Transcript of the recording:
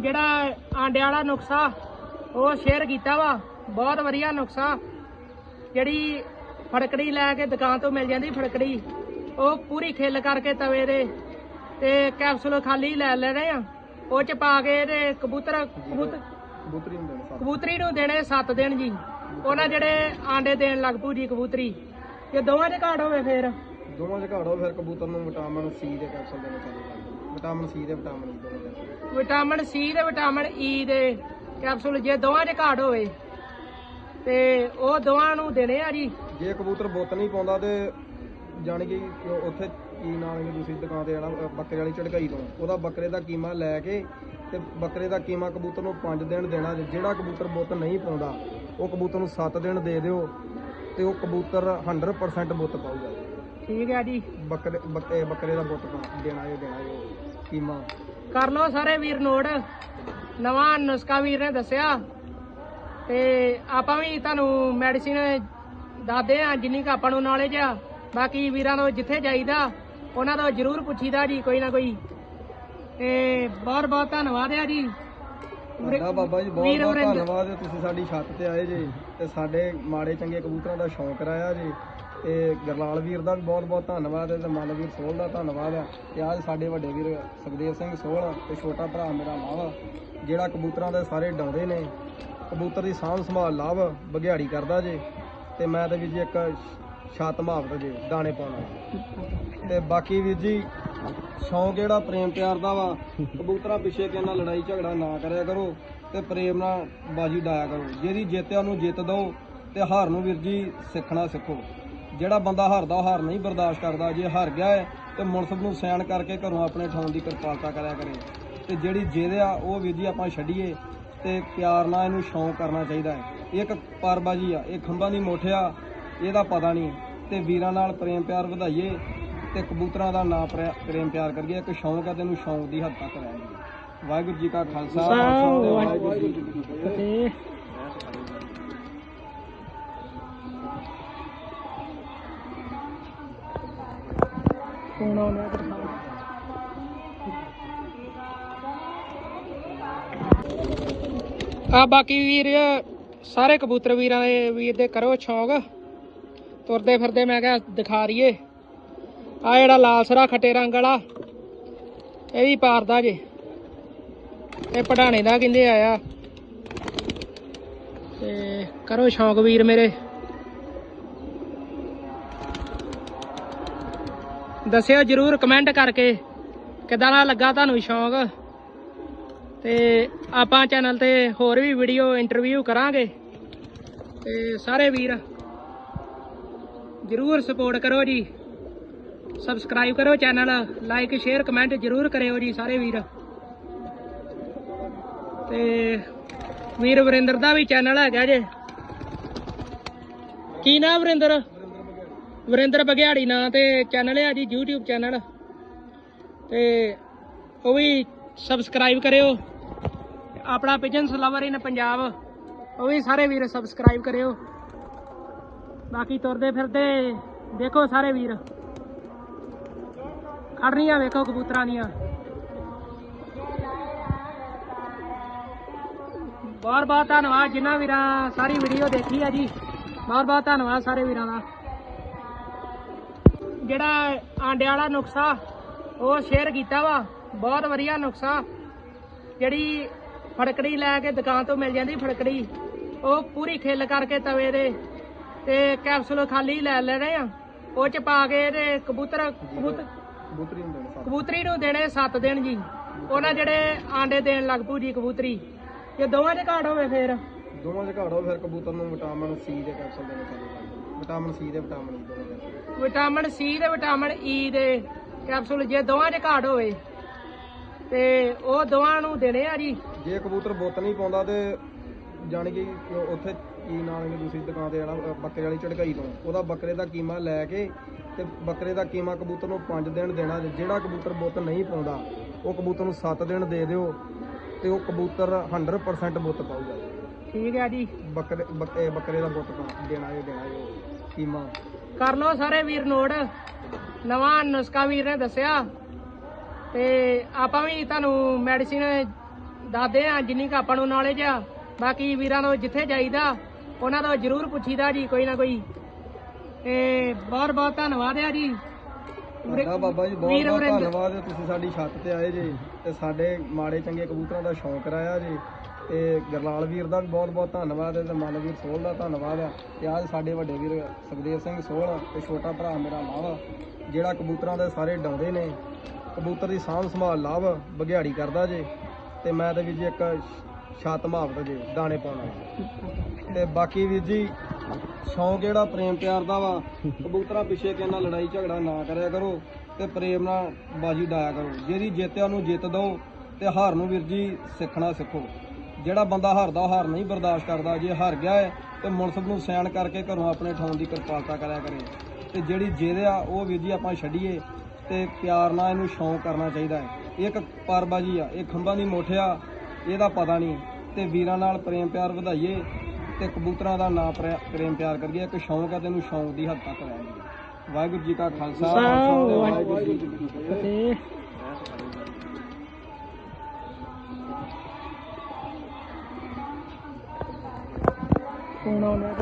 ਜਿਹੜਾ ਆਂਡੇ ਵਾਲਾ ਨੁਕਸਾ ਉਹ ਸ਼ੇਅਰ ਕੀਤਾ ਵਾ। ਬਹੁਤ ਵਧੀਆ ਨੁਕਸਾ ਜਿਹੜੀ ਫੜਕੜੀ ਲੈ ਕੇ ਦੁਕਾਨ ਤੋਂ ਮਿਲ ਜਾਂਦੀ ਫੜਕੜੀ ਉਹ ਪੂਰੀ ਖਿੱਲ ਕਰਕੇ ਤਵੇ ਦੇ ਤੇ ਕੈਪਸੂਲ ਖਾਲੀ ਲੈ ਲੈਣੇ ਆ। ਉਹ ਚ ਪਾ ਕੇ ਤੇ ਕਬੂਤਰ ਕਬੂਤਰ ਕਬੂਤਰੀ ਨੂੰ ਦੇਣੇ 7 ਦਿਨ ਜੀ। ਉਹਨਾਂ ਜਿਹੜੇ ਆਂਡੇ ਦੇਣ ਲੱਗ ਪੂ ਜੀ ਕਬੂਤਰੀ। ਜੇ ਦੋਵਾਂ ਚ ਘਾਟ ਹੋਵੇ ਫੇਰ? ਦੋਵਾਂ ਚ ਘਾੜੋ ਫਿਰ ਕਬੂਤਰ ਨੂੰ ਵਿਟਾਮਿਨ ਸੀ ਦੇ ਕੈਪਸੂਲ ਦੇਣੇ ਦਿਓ ਵਿਟਾਮਿਨ ਸੀ ਦੇ ਵਿਟਾਮਿਨ ਦੋਵੇਂ ਕੈਪਸੂਲ ਵਿਟਾਮਿਨ ਸੀ ਤੇ ਵਿਟਾਮਿਨ ਈ ਦੇ ਕੈਪਸੂਲ ਜੇ ਦੋਵਾਂ ਚ ਘਾਟ ਹੋਵੇ ਤੇ ਉਹ ਦੋਵਾਂ ਨੂੰ ਦੇਣੇ ਆ ਜੀ। ਜੇ ਕਬੂਤਰ ਬੁੱਤ ਨਹੀਂ ਪਾਉਂਦਾ ਤੇ ਜਾਣ ਕੇ ਉਹ ਉੱਥੇ ਕੀ ਨਾਮ ਹੈ ਦੂਸਰੀ ਦੁਕਾਨ ਤੇ ਜਾਣਾ ਅ, ਬੱਕਰੇ ਵਾਲੀ ਝੜਕਾਈ ਤੋਂ। ਉਹਦਾ ਬੱਕਰੇ ਦਾ ਕੀਮਾ ਲੈ ਕੇ ਤੇ ਬੱਕਰੇ ਦਾ ਕੀਮਾ ਕਬੂਤਰ ਨੂੰ 5 ਦਿਨ ਦੇਣਾ ਜੇ ਜਿਹੜਾ ਕਬੂਤਰ ਬੁੱਤ ਨਹੀਂ ਪਾਉਂਦਾ ਉਹ ਕਬੂਤਰ ਨੂੰ 7 ਦਿਨ ਦੇ ਦਿਓ ਤੇ ਉਹ ਕਬੂਤਰ 100% ਬੁੱਤ ਪਾਊਗਾ। ਠੀਕ ਹੈ ਜੀ। ਬੱਕਰੇ ਬੱਕਰੇ ਬੱਕਰੇ ਦਾ ਬੁੱਤ ਪਾ- ਦੇਣਾ ਇਹ ਦੇਣਾ ਇਹ ਕੀਮਾ। ਕਰ ਲਓ ਸਾਰੇ ਵੀਰ ਨੋਟ। ਨਵਾਂ ਨੁਸਖਾ ਵੀਰ ਨੇ ਦੱਸਿਆ। ਤੇ ਆਪਾਂ ਵੀ ਤੁਹਾਨੂੰ ਮੈਡੀਸਿਨ ਦੱਸਦੇ ਆ ਜਿੰਨੀ ਕੁ ਆਪਾਂ ਨੂੰ ਨੌਲੇਜ ਆ। ਬਾਕੀ ਵੀਰਾਂ ਨੂੰ ਜਿੱਥੇ ਜਾਈਦਾ ਉਹਨਾਂ ਤੋਂ ਜ਼ਰੂਰ ਪੁੱਛੀਦਾ ਜੀ ਕੋਈ ਨਾ ਕੋਈ। ਤੇ ਬਹੁਤ ਬਹੁਤ ਧੰਨਵਾਦ ਆ ਜੀ। ਤੁਹਾਡਾ ਬਾਬਾ ਜੀ ਬਹੁਤ ਵੀਰ ਬਹੁਤ ਵਰਿੰਦਰ। ਧੰਨਵਾਦ। ਤੁਸੀਂ ਸਾਡੀ ਛੱਤ ਤੇ ਆਏ ਜੀ ਤੇ ਸਾਡੇ ਮਾੜੇ ਚੰਗੇ ਕਬੂਤਰਾਂ ਦਾ ਸ਼ੌਂਕ ਰਾਇਆ ਜੀ। ਤੇ ਗਰਲਾਲ ਵੀਰ ਦਾ ਵੀ ਬਹੁਤ ਬਹੁਤ ਧੰਨਵਾਦ ਹੈ ਤੇ ਮਨ ਵੀਰ ਸੋਹਲ ਦਾ ਧੰਨਵਾਦ ਹੈ। ਤੇ ਆਜ ਸਾਡੇ ਵੱਡੇ ਵੀਰ ਸੁਖਦੇਵ ਸਿੰਘ ਸੋਹਲ ਤੇ ਛੋਟਾ ਭਰਾ ਮੇਰਾ ਲਾਵਾ, ਜਿਹੜਾ ਕਬੂਤਰਾਂ ਦੇ ਸਾਰੇ ਡਾਉਂਦੇ ਨੇ। ਕਬੂਤਰ ਦੀ ਸਾਂਭ ਸੰਭਾਲ ਲਾਭ ਬਗਿਆੜੀ ਕਰਦਾ ਜੇ, ਤੇ ਮੈਂ ਤੇ ਵੀਰ ਜੀ ਇੱਕ ਛੱਤ ਮਾਵਤ ਜੇ, ਦਾਣੇ ਪਾਉਣਾ ਤੇ ਬਾਕੀ ਵੀਰ ਜੀ, ਸ਼ੌਂਕ ਜਿਹੜਾ ਪ੍ਰੇਮ ਪਿਆਰ ਦਾ ਵਾ, ਕਬੂਤਰਾਂ ਪਿੱਛੇ ਕਿਸੇ ਲੜਾਈ ਝਗੜਾ ਨਾ ਕਰਿਆ ਕਰੋ ਤੇ ਪ੍ਰੇਮ ਨਾਲ ਬਾਜੀ ਡਾਇਆ ਕਰੋ। ਜਿਹਦੀ ਜਿੱਤਿਆ ਨੂੰ ਜਿੱਤ ਦਿਓ ਤੇ ਹਾਰ ਨੂੰ ਵੀਰ ਜੀ ਸਿੱਖਣਾ ਸਿੱਖੋ। ਜਿਹੜਾ ਬੰਦਾ ਹਾਰਦਾ ਉਹ ਹਾਰ ਨਹੀਂ ਬਰਦਾਸ਼ਤ ਕਰਦਾ। ਜੇ ਹਾਰ ਗਿਆ ਹੈ ਤੇ ਮੁਨਸਬ ਨੂੰ ਸੈਨ ਕਰਕੇ ਘਰੋਂ ਆਪਣੇ ਠਾਉਣ ਦੀ ਕਿਰਪਾਲਤਾ ਕਰਿਆ ਕਰੇ। ਤੇ ਜਿਹੜੀ ਜਿੱਦ ਆ ਉਹ ਜੀ ਆਪਾਂ ਛੱਡੀਏ ਤੇ ਪਿਆਰ ਨਾਲ ਇਹਨੂੰ ਸ਼ੌਂਕ ਕਰਨਾ ਚਾਹੀਦਾ ਹੈ ਇਹ ਇੱਕ ਪਾਰਬਾਜੀ ਆ ਇਹ ਖੰਭਾਂ ਦੀ ਮੁੱਠਿਆ ਇਹਦਾ ਪਤਾ ਨਹੀਂ। ਤੇ ਵੀਰਾਂ ਨਾਲ ਪ੍ਰੇਮ ਪਿਆਰ ਵਧਾਈਏ ਤੇ ਕਬੂਤਰਾਂ ਦਾ ਨਾਂ ਪ੍ਰੇਮ ਪਿਆਰ ਕਰੀਏ। ਇੱਕ ਸ਼ੌਂਕ ਆ ਤੈਨੂੰ ਸ਼ੌਂਕ ਦੀ ਹੱਦ ਤੱਕ ਜਾਈਏ ਵਾਹਿਗੁਰੂ ਜੀ ਕਾ ਖਾਲਸਾ ਵਾਹਿਗੁਰੂ ਜੀ ਕੀ ਫਤਿਹ। ਤੇ ਫੋਨ ਆਉਣਾ ਆ ਬਾਕੀ ਵੀਰ, ਸਾਰੇ ਕਬੂਤਰ ਵੀਰਾਂ ਦੇ ਵੀਰ ਦੇ ਕਰੋ ਸ਼ੌਂਕ। ਤੁਰਦੇ ਫਿਰਦੇ ਮੈਂ ਕਿਹਾ ਦਿਖਾ ਰਹੀਏ ਆ ਜਿਹੜਾ ਲਾਲ ਸਰਾ ਖੱਟੇ ਰੰਗ ਵਾਲਾ, ਇਹ ਵੀ ਪਾਰਦਾ ਜੇ। ਇਹ ਪੜਾਣੇ ਦਾ ਕਹਿੰਦੇ ਆਇਆ। ਤੇ ਕਰੋ ਸ਼ੌਂਕ ਵੀਰ ਮੇਰੇ। ਦੱਸਿਓ ਜਰੂਰ ਕਮੈਂਟ ਕਰਕੇ ਕਿਦਾਂ ਦਾ ਲੱਗਾ ਤੁਹਾਨੂੰ ਸ਼ੌਂਕ? ਤੇ ਆਪਾਂ ਚੈਨਲ ਤੇ ਹੋਰ ਵੀ ਵੀਡੀਓ ਇੰਟਰਵਿਊ ਕਰਾਂਗੇ। ਤੇ ਸਾਰੇ ਵੀਰ, ਜਰੂਰ ਸਪੋਰਟ ਕਰੋ ਜੀ। ਸਬਸਕ੍ਰਾਈਬ ਕਰੋ ਚੈਨਲ ਲਾਈਕ ਸ਼ੇਅਰ ਕਮੈਂਟ ਜਰੂਰ ਕਰਿਓ ਜੀ ਸਾਰੇ ਵੀਰ। ਤੇ ਵੀਰ ਵਰਿੰਦਰ ਦਾ ਵੀ ਚੈਨਲ ਹੈਗਾ ਜੇ। ਕੀ ਨਾਮ ਵਰਿੰਦਰ? ਵਰਿੰਦਰ ਬਗਿਆੜੀ ਨਾਂ ਤੇ ਚੈਨਲ ਹੈ ਜੀ, YouTube ਚੈਨਲ ਤੇ ਉਹ ਵੀ ਸਬਸਕ੍ਰਾਈਬ ਕਰਿਓ। ਆਪਣਾ ਪਿਜਨਸ ਲਵਰ ਇਨ ਪੰਜਾਬ, ਉਹ ਵੀ ਸਾਰੇ ਵੀਰ ਸਬਸਕ੍ਰਾਈਬ ਕਰਿਓ। ਬਾਕੀ ਤੁਰਦੇ ਫਿਰਦੇ, ਦੇਖੋ ਸਾਰੇ ਵੀਰ। ਖੜ ਵੇਖੋ ਕਬੂਤਰਾਂ ਦੀਆਂ। ਬਹੁਤ ਬਹੁਤ ਧੰਨਵਾਦ ਜਿਨ੍ਹਾਂ ਵੀਰਾਂ, ਸਾਰੀ ਵੀਡੀਓ ਦੇਖੀ ਆ ਜੀ। ਬਹੁਤ ਬਹੁਤ ਧੰਨਵਾਦ ਸਾਰੇ ਵੀਰਾਂ ਦਾ। ਜਿਹੜਾ ਆਂਡੇ ਵਾਲਾ ਨੁਕਸਾ ਉਹ ਸ਼ੇਅਰ ਕੀਤਾ ਵਾ ਬਹੁਤ ਵਧੀਆ ਨੁਕਸਾ ਜਿਹੜੀ ਫੜਕੜੀ ਲੈ ਕੇ ਦੁਕਾਨ ਤੋਂ ਮਿਲ ਜਾਂਦੀ ਫੜਕੜੀ ਉਹ ਪੂਰੀ ਖਿੱਲ ਕਰਕੇ ਤਵੇ ਦੇ ਤੇ ਕੈਪਸੂਲ ਖਾਲੀ ਲੈ ਲੈਣੇ ਆ। ਉਹ ਚ ਪਾ ਕੇ ਤੇ ਕਬੂਤਰ ਕਬੂਤਰ ਨੇ ਕਬੂਤਰੀ ਨੂੰ ਦੇਣੇ 7 ਦਿਨ ਜੀ। ਉਹਨਾਂ ਜਿਹੜੇ ਆਂਡੇ ਦੇਣ ਲੱਗ ਪੂ ਜੀ ਕਬੂਤਰੀ। ਜੇ ਦੋਵਾਂ ਚ ਘਾਟ ਹੋਵੇ ਫੇਰ? ਦੋਵਾਂ ਚ ਘਾੜੋ ਫਿਰ ਕਬੂਤਰ ਨੂੰ ਵਿਟਾਮਿਨ ਸੀ ਦੇ ਕੈਪਸੂਲ ਦੇਣੇ ਦਿਓ ਵਿਟਾਮਿਨ ਸੀ ਦੇ ਵਿਟਾਮਿਨ ਈ ਦੋਵੇਂ ਵਿਟਾਮਿਨ ਸੀ ਤੇ ਵਿਟਾਮਿਨ ਈ ਦੇ ਕੈਪਸੂਲ ਜੇ ਦੋਵਾਂ ਚ ਘਾਟ ਹੋਵੇ ਤੇ ਉਹ ਦੋਵਾਂ ਨੂੰ ਦੇਣੇ ਆ ਜੀ। ਜੇ ਕਬੂਤਰ ਬੁੱਤ ਨਹੀਂ ਪਾਉਂਦਾ ਤੇ ਜਾਣ ਕੇ ਉਹ ਉੱਥੇ ਕੀ ਨਾਮ ਹੈ ਦੂਸਰੀ ਦੁਕਾਨ ਤੇ ਜਾਣਾ ਅ, ਬੱਕਰੇ ਵਾਲੀ ਝੜਕਾਈ ਤੋਂ। ਉਹਦਾ ਬੱਕਰੇ ਦਾ ਕੀਮਾ ਲੈ ਕੇ ਤੇ ਬੱਕਰੇ ਦਾ ਕੀਮਾ ਕਬੂਤਰ ਨੂੰ 5 ਦਿਨ ਦੇਣਾ ਜੇ ਜਿਹੜਾ ਕਬੂਤਰ ਬੁੱਤ ਨਹੀਂ ਪਾਉਂਦਾ ਉਹ ਕਬੂਤਰ ਨੂੰ 7 ਦਿਨ ਦੇ ਦਿਓ ਤੇ ਉਹ ਕਬੂਤਰ 100% ਬੁੱਤ ਪਾਊਗਾ। ਠੀਕ ਹੈ ਜੀ। ਬੱਕਰੇ ਬੱਕ- ਬੱਕਰੇ ਦਾ ਬੁੱਤ ਪਾ ਦੇਣਾ ਇਹ ਦੇਣਾ ਇਹ ਕੀਮਾ ਕਰ ਲਓ ਸਾਰੇ ਵੀਰ ਨੋਟ। ਨਵਾਂ ਨੁਸਖਾ ਵੀਰ ਨੇ ਦੱਸਿਆ। ਤੇ ਆਪਾਂ ਵੀ ਤੁਹਾਨੂੰ ਮੈਡੀਸਿਨ ਦੱਸਦੇ ਆ ਜਿੰਨੀ ਕੁ ਆਪਾਂ ਨੂੰ ਨੌਲੇਜ ਆ। ਬਾਕੀ ਵੀਰਾਂ ਨੂੰ ਜਿੱਥੇ ਜਾਈਦਾ ਉਹਨਾਂ ਤੋਂ ਜ਼ਰੂਰ ਪੁੱਛੀਦਾ ਜੀ ਕੋਈ ਨਾ ਕੋਈ। ਤੇ ਬਹੁਤ ਬਹੁਤ ਧੰਨਵਾਦ ਆ ਜੀ। ਤੁਹਾਡਾ ਬਾਬਾ ਜੀ ਬਹੁਤ ਵੀਰ ਬਹੁਤ। ਧੰਨਵਾਦ ਤੁਸੀਂ ਸਾਡੀ ਛੱਤ ਤੇ ਆਏ ਜੀ। ਤੇ ਸਾਡੇ ਮਾੜੇ ਚੰਗੇ ਕਬੂਤਰਾਂ ਦਾ ਸ਼ੌਂਕ ਕਰਾਇਆ ਜੀ। ਤੇ ਗਰਲਾਲ ਵੀਰ ਦਾ ਵੀ ਬਹੁਤ ਬਹੁਤ ਧੰਨਵਾਦ ਹੈ ਤੇ ਮਨਵੀਰ ਸੋਹਲ ਦਾ ਧੰਨਵਾਦ ਹੈ ਤੇ ਆਹ ਸਾਡੇ ਵੱਡੇ ਵੀਰ ਸੁਖਦੇਵ ਸਿੰਘ ਸੋਹਲ ਤੇ ਛੋਟਾ ਭਰਾ ਮੇਰਾ ਲਾਭ ਜਿਹੜਾ ਕਬੂਤਰਾਂ ਦੇ ਸਾਰੇ ਡਾਉਂਦੇ ਨੇ। ਕਬੂਤਰ ਦੀ ਸਾਂਭ ਸੰਭਾਲ ਲਾਭ ਬਗਿਆੜੀ ਕਰਦਾ ਜੇ ਤੇ ਮੈਂ ਤੇ ਵੀਰ ਜੀ ਇੱਕ ਛੱਤ ਮਾਵਤ ਜੇ, ਦਾਣੇ ਪਾਉਣਾ ਤੇ ਬਾਕੀ ਵੀਰ ਜੀ, ਸ਼ੌਂਕ ਜਿਹੜਾ ਪ੍ਰੇਮ ਪਿਆਰ ਦਾ ਵਾ, ਕਬੂਤਰਾਂ ਪਿੱਛੇ ਕਿਸੇ ਨਾਲ ਲੜਾਈ ਝਗੜਾ ਨਾ ਕਰਿਆ ਕਰੋ ਤੇ ਪ੍ਰੇਮ ਨਾਲ ਬਾਜੀ ਡਾਇਆ ਕਰੋ। ਜਿਹਦੀ ਜਿੱਤਿਆ ਨੂੰ ਜਿੱਤ ਦਿਓ ਤੇ ਹਾਰ ਨੂੰ ਵੀਰ ਜੀ ਸਿੱਖਣਾ ਸਿੱਖੋ। ਜਿਹੜਾ ਬੰਦਾ ਹਾਰਦਾ ਉਹ ਹਾਰ ਨਹੀਂ ਬਰਦਾਸ਼ਤ ਕਰਦਾ ਜੇ ਹਾਰ ਗਿਆ ਹੈ ਤੇ ਮੁਨਸਬ ਨੂੰ ਸੈਨ ਕਰਕੇ ਘਰੋਂ ਆਪਣੇ ਠਾਉਣ ਦੀ ਕਿਰਪਾਲਤਾ ਕਰਿਆ ਕਰੇ। ਤੇ ਜਿਹੜੀ ਜਿਹਦੇ ਆ ਉਹ ਵੀਰ ਜੀ ਆਪਾਂ ਛੱਡੀਏ ਤੇ ਪਿਆਰ ਨਾਲ ਇਹਨੂੰ ਸ਼ੌਂਕ ਕਰਨਾ ਚਾਹੀਦਾ ਹੈ ਇੱਕ ਪਰਬਾਜੀ ਆ ਇਹ ਖੰਭਾਂ ਦੀ ਮੋਠਿਆ ਇਹਦਾ ਪਤਾ ਨਹੀਂ। ਤੇ ਵੀਰਾਂ ਨਾਲ ਪ੍ਰੇਮ ਪਿਆਰ ਵਧਾਈਏ ਤੇ ਕਬੂਤਰਾਂ ਦਾ ਨਾਂ ਪ੍ਰੇਮ ਪਿਆਰ ਕਰੀਏ। ਇੱਕ ਸ਼ੌਂਕ ਹੈ ਤੈਨੂੰ ਸ਼ੌਂਕ ਦੀ ਹੱਦ ਤੱਕ ਲੈ ਜਾਈਏ ਵਾਹਿਗੁਰੂ ਜੀ ਕਾ ਖਾਲਸਾ ਵਾਹਿਗੁਰੂ ਜੀ ਕੀ ਫਤਿਹ। ਫੋਨ ਆਉਣਾ